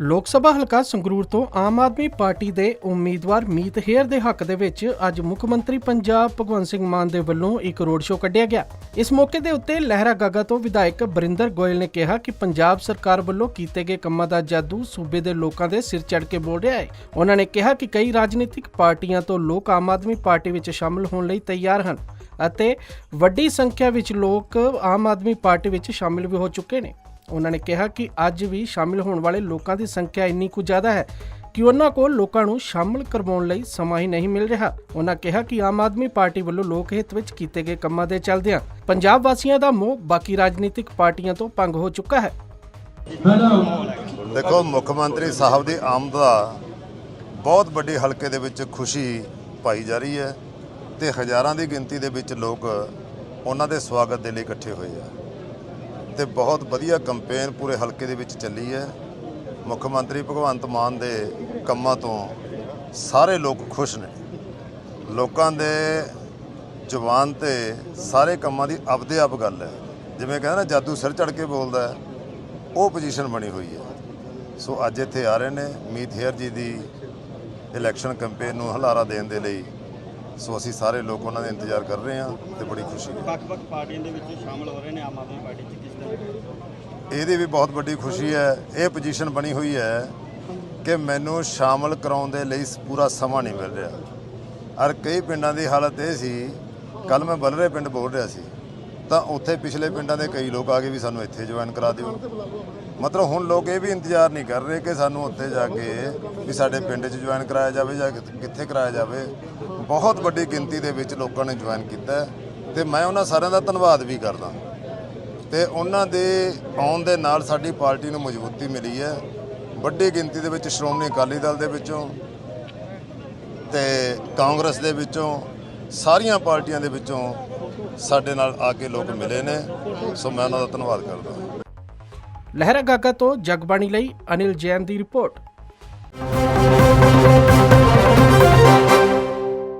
ਲੋਕ ਸਭਾ ਹਲਕਾ ਸੰਗਰੂਰ ਤੋਂ ਆਮ ਆਦਮੀ ਪਾਰਟੀ ਦੇ ਉਮੀਦਵਾਰ ਮੀਤ ਹੇਰ ਦੇ ਹੱਕ ਦੇ ਵਿੱਚ ਅੱਜ ਮੁੱਖ ਮੰਤਰੀ ਪੰਜਾਬ ਭਗਵੰਤ ਸਿੰਘ ਮਾਨ ਦੇ ਵੱਲੋਂ ਇੱਕ ਰੋਡ ਸ਼ੋਅ ਕੱਢਿਆ ਗਿਆ। ਇਸ ਮੌਕੇ ਦੇ ਉੱਤੇ ਲਹਿਰਾ ਗਾਗਾ ਤੋਂ ਵਿਧਾਇਕ ਬਰਿੰਦਰ ਗੋਇਲ ਨੇ ਕਿਹਾ ਕਿ ਪੰਜਾਬ ਸਰਕਾਰ ਵੱਲੋਂ ਕੀਤੇ ਗਏ ਕੰਮਾਂ ਦਾ ਜਾਦੂ ਸੂਬੇ ਦੇ ਲੋਕਾਂ ਦੇ ਸਿਰ ਚੜ ਕੇ ਬੋਲ ਰਿਹਾ ਹੈ। ਉਹਨਾਂ ਨੇ ਕਿਹਾ ਕਿ ਕਈ ਰਾਜਨੀਤਿਕ ਪਾਰਟੀਆਂ ਤੋਂ ਲੋਕ ਆਮ ਆਦਮੀ ਪਾਰਟੀ ਵਿੱਚ ਸ਼ਾਮਲ ਹੋਣ ਲਈ ਤਿਆਰ ਹਨ ਅਤੇ ਵੱਡੀ ਸੰਖਿਆ ਵਿੱਚ ਲੋਕ ਆਮ ਆਦਮੀ ਪਾਰਟੀ ਵਿੱਚ ਸ਼ਾਮਿਲ ਵੀ ਹੋ ਚੁੱਕੇ ਨੇ। ਉਹਨਾਂ ਨੇ ਕਿਹਾ ਕਿ ਅੱਜ ਵੀ ਸ਼ਾਮਿਲ ਹੋਣ ਵਾਲੇ ਲੋਕਾਂ ਦੀ ਸੰਖਿਆ ਇੰਨੀ ਕੁ ਜ਼ਿਆਦਾ ਹੈ ਕਿ ਉਹਨਾਂ ਕੋਲ ਲੋਕਾਂ ਨੂੰ ਸ਼ਾਮਲ ਕਰਵਾਉਣ ਲਈ ਸਮਾਂ ਹੀ ਨਹੀਂ ਮਿਲ ਰਿਹਾ। ਉਹਨਾਂ ਕਿਹਾ ਕਿ ਆਮ ਆਦਮੀ ਪਾਰਟੀ ਵੱਲੋਂ ਲੋਕ ਹਿੱਤ ਵਿੱਚ ਕੀਤੇ ਗਏ ਕੰਮਾਂ ਦੇ ਚੱਲਦਿਆਂ ਪੰਜਾਬ ਵਾਸੀਆਂ ਦਾ ਮੋਹ ਬਾਕੀ ਰਾਜਨੀਤਿਕ ਪਾਰਟੀਆਂ ਤੋਂ ਭੰਗ ਹੋ ਚੁੱਕਾ ਹੈ। ਦੇਖੋ, ਮੁੱਖ ਮੰਤਰੀ ਸਾਹਿਬ ਦੀ ਆਮਦ ਦਾ ਬਹੁਤ ਵੱਡੇ ਹਲਕੇ ਦੇ ਵਿੱਚ ਖੁਸ਼ੀ ਪਾਈ ਜਾ ਰਹੀ ਹੈ ਤੇ ਹਜ਼ਾਰਾਂ ਦੀ ਗਿਣਤੀ ਦੇ ਵਿੱਚ ਲੋਕ ਉਹਨਾਂ ਦੇ ਸਵਾਗਤ ਦੇ ਲਈ ਇਕੱਠੇ ਹੋਏ ਆ। ਤੇ ਬਹੁਤ ਵਧੀਆ ਕੈਂਪੇਨ ਪੂਰੇ ਹਲਕੇ ਦੇ ਵਿੱਚ ਚੱਲੀ ਹੈ। ਮੁੱਖ ਮੰਤਰੀ ਭਗਵੰਤ ਮਾਨ ਦੇ ਕੰਮਾਂ ਤੋਂ ਸਾਰੇ ਲੋਕ ਖੁਸ਼ ਨੇ। ਲੋਕਾਂ ਦੇ ਜ਼ੁਬਾਨ ਤੇ ਸਾਰੇ ਕੰਮਾਂ ਦੀ ਆਪਦੇ ਆਪ ਗੱਲ ਹੈ। ਜਿਵੇਂ ਕਹਿੰਦਾ ਨਾ, ਜਾਦੂ ਸਿਰ ਚੜ ਕੇ ਬੋਲਦਾ ਉਹ ਪੋਜੀਸ਼ਨ ਬਣੀ ਹੋਈ ਹੈ। ਸੋ ਅੱਜ ਇੱਥੇ ਆ ਰਹੇ ਨੇ ਮੀਤ ਹੇਅਰ ਜੀ ਦੀ ਇਲੈਕਸ਼ਨ ਕੈਂਪੇਨ ਨੂੰ ਹਲਾਰਾ ਦੇਣ ਦੇ ਲਈ। ਸੋ ਅਸੀਂ ਸਾਰੇ ਲੋਕ ਉਹਨਾਂ ਦਾ ਇੰਤਜ਼ਾਰ ਕਰ ਰਹੇ ਹਾਂ ਤੇ ਬੜੀ ਖੁਸ਼ੀ ਹੈ। ਵੱਖ-ਵੱਖ ਪਾਰਟੀਆਂ ਦੇ ਵਿੱਚ ਸ਼ਾਮਲ ਹੋ ਰਹੇ ਨੇ ਆਮ ਆਦਮੀ ਪਾਰਟੀ 'ਚ ਕਿਸ ਤਰ੍ਹਾਂ? ਇਹਦੀ ਵੀ ਬਹੁਤ ਵੱਡੀ ਖੁਸ਼ੀ ਹੈ। ਇਹ ਪੋਜੀਸ਼ਨ ਬਣੀ ਹੋਈ ਹੈ ਕਿ ਮੈਨੂੰ ਸ਼ਾਮਲ ਕਰਾਉਣ ਦੇ ਲਈ ਪੂਰਾ ਸਮਾਂ ਨਹੀਂ ਮਿਲ ਰਿਹਾ। ਔਰ ਕਈ ਪਿੰਡਾਂ ਦੀ ਹਾਲਤ ਇਹ ਸੀ ਕੱਲ ਮੈਂ ਬਲਰੇ ਪਿੰਡ ਬੋਲ ਰਿਹਾ ਸੀ ਤਾਂ ਉੱਥੇ ਪਿਛਲੇ ਪਿੰਡਾਂ ਦੇ ਕਈ ਲੋਕ ਆ ਕੇ ਵੀ ਸਾਨੂੰ ਇੱਥੇ ਜੁਆਇਨ ਕਰਾ ਦਿਓ। ਮਤਲਬ ਹੁਣ ਲੋਕ ਇਹ ਵੀ ਇੰਤਜ਼ਾਰ ਨਹੀਂ ਕਰ ਰਹੇ ਕਿ ਸਾਨੂੰ ਉੱਥੇ ਜਾ ਕੇ ਵੀ ਸਾਡੇ ਪਿੰਡ 'ਚ ਜੁਆਇਨ ਕਰਾਇਆ ਜਾਵੇ ਜਾਂ ਕਿੱਥੇ ਕਰਾਇਆ ਜਾਵੇ। ਬਹੁਤ ਵੱਡੀ ਗਿਣਤੀ ਦੇ ਵਿੱਚ ਲੋਕਾਂ ਨੇ ਜੁਆਇਨ ਕੀਤਾ ਹੈ ਤੇ ਮੈਂ ਉਹਨਾਂ ਸਾਰਿਆਂ ਦਾ ਧੰਨਵਾਦ ਵੀ ਕਰਦਾ। ਤੇ ਉਹਨਾਂ ਦੇ ਆਉਣ ਦੇ ਨਾਲ ਸਾਡੀ ਪਾਰਟੀ ਨੂੰ ਮਜ਼ਬੂਤੀ ਮਿਲੀ ਹੈ। ਵੱਡੀ ਗਿਣਤੀ ਦੇ ਵਿੱਚ ਸ਼੍ਰੋਮਣੀ ਅਕਾਲੀ ਦਲ ਦੇ ਵਿੱਚੋਂ ਤੇ ਕਾਂਗਰਸ ਦੇ ਵਿੱਚੋਂ ਸਾਰੀਆਂ ਪਾਰਟੀਆਂ ਦੇ ਵਿੱਚੋਂ ਸਾਡੇ ਨਾਲ ਆ ਕੇ ਲੋਕ ਮਿਲੇ ਨੇ। ਸੋ ਮੈਂ ਉਹਨਾਂ ਦਾ ਧੰਨਵਾਦ ਕਰਦਾ। ਲਹਿਰਾ ਗਾਗਾ ਤੋਂ ਜਗਬਾਣੀ ਲਈ ਅਨਿਲ ਜੈਨ ਦੀ ਰਿਪੋਰਟ।